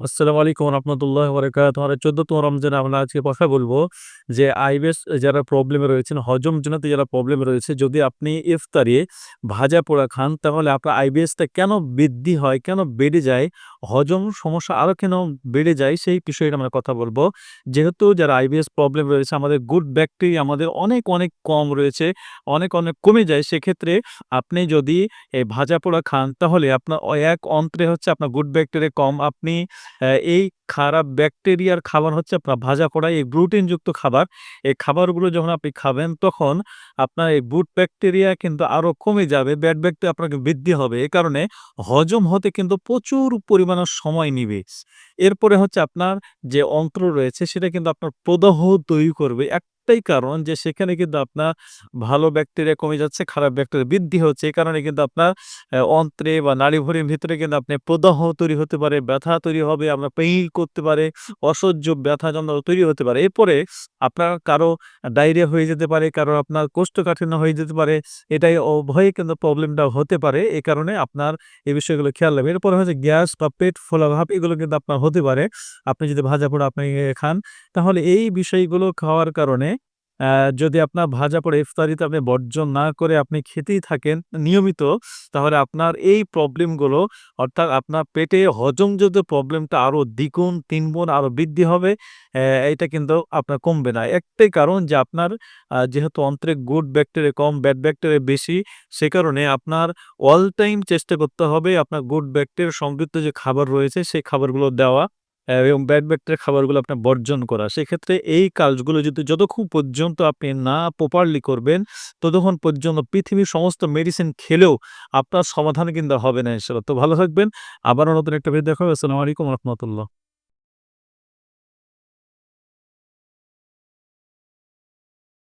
আসসালামু আলাইকুম রহমতুল্লাহ বরকাত আমার চোদ্দতম রমজান, আমরা আজকে কথা বলব যে আইবিএস যারা প্রবলেমে রয়েছেন, হজম জনিত যারা প্রবলেমে রয়েছে, যদি আপনি ইফতারে ভাজা পোড়া খান, তাহলে আপনার আইবিএসটা কেন বৃদ্ধি হয়, কেন বেড়ে যায়, হজম সমস্যা আরও কেন বেড়ে যায়, সেই বিষয়ে আমরা কথা বলব। যেহেতু যারা আইবিএস প্রবলেম রয়েছে, আমাদের গুড ব্যাকটেরিয়া আমাদের অনেক অনেক কম রয়েছে, অনেক অনেক কমে যায়, সেক্ষেত্রে আপনি যদি ভাজা পোড়া খান, তাহলে আপনার এক অন্ত্রে হচ্ছে আপনার গুড ব্যাকটেরিয়া কম। আপনি এই খারাপ ব্যাকটেরিয়ার খাবার হচ্ছে আপনার ভাজা করা এই গ্লুটেনযুক্ত খাবার। এই খাবারগুলো যখন আপনি খাবেন, তখন আপনার এই বুট ব্যাকটেরিয়া কিন্তু আরও কমে যাবে, ব্যাড ব্যাকটেরিয়া আপনাকে বৃদ্ধি হবে। এ কারণে হজম হতে কিন্তু প্রচুর পরিমাণে সময় নিবে। এরপরে হচ্ছে আপনার যে অন্ত্র রয়েছে, সেটা কিন্তু আপনার প্রদাহ তৈরি করবে একটাই কারণ যে, সেখানে কিন্তু আপনার ভালো ব্যাকটেরিয়া কমে যাচ্ছে, খারাপ ব্যাকটেরিয়া বৃদ্ধি হচ্ছে। এই কারণে কিন্তু আপনার অন্ত্রে বা নাড়িভুঁড়ির ভিতরে কিন্তু আপনি প্রদাহ তৈরি হতে পারে, ব্যথা তৈরি হবে আপনার পেইন করতে পারে, অসহ্য ব্যথা যন্ত্রণা তৈরি হতে পারে। এরপরে আপনার কারও ডায়রিয়া হয়ে যেতে পারে, কারও আপনার কোষ্ঠকাঠিন্য হয়ে যেতে পারে, এটাই উভয়ে কিন্তু প্রবলেমটা হতে পারে। এই কারণে আপনার এই বিষয়গুলো খেয়াল রাখবেন। এরপরে হচ্ছে গ্যাস বা পেট ফোলা ভাব, এগুলো কিন্তু আপনার হতে পারে। আপনি যদি ভাজা পোড়া আপনি খান, তাহলে এই বিষয়গুলো খাওয়ার কারণে যদি আপনার ভাজা পোড়া ইফতারিতে আপনি বর্জন না করে আপনি খেতেই থাকেন নিয়মিত, তাহলে আপনার এই প্রবলেমগুলো অর্থাৎ আপনার পেটে হজমজনিত প্রবলেমটা আরও দ্বিগুণ, তিনগুণ আরও বৃদ্ধি হবে এটা কিন্তু আপনার কমবে না। একটাই কারণ যে আপনার যেহেতু অন্ত্রে গুড ব্যাকটেরিয়া কম ব্যাড ব্যাকটেরিয়া বেশি, সে কারণে আপনার অল টাইম চেষ্টা করতে হবে আপনার গুড ব্যাকটেরিয়া সমৃদ্ধ যে খাবার রয়েছে, সেই খাবারগুলো দেওয়া। এবং ব্যাড ব্যাকটেরিয়া খাবারগুলো আপনার বর্জন করা। সেক্ষেত্রে এই কাজগুলো যদি যতক্ষণ পর্যন্ত আপনি না প্রপারলি করবেন, ততক্ষণ পর্যন্ত পৃথিবীর সমস্ত মেডিসিন খেলেও আপনার সমাধান কিন্তু হবে না ইনশাল্লাহ তো ভালো থাকবেন। আবারও নতুন একটা ভিডিও দেখা হবে আসসালামু আলাইকুম রহমতুল্লাহ।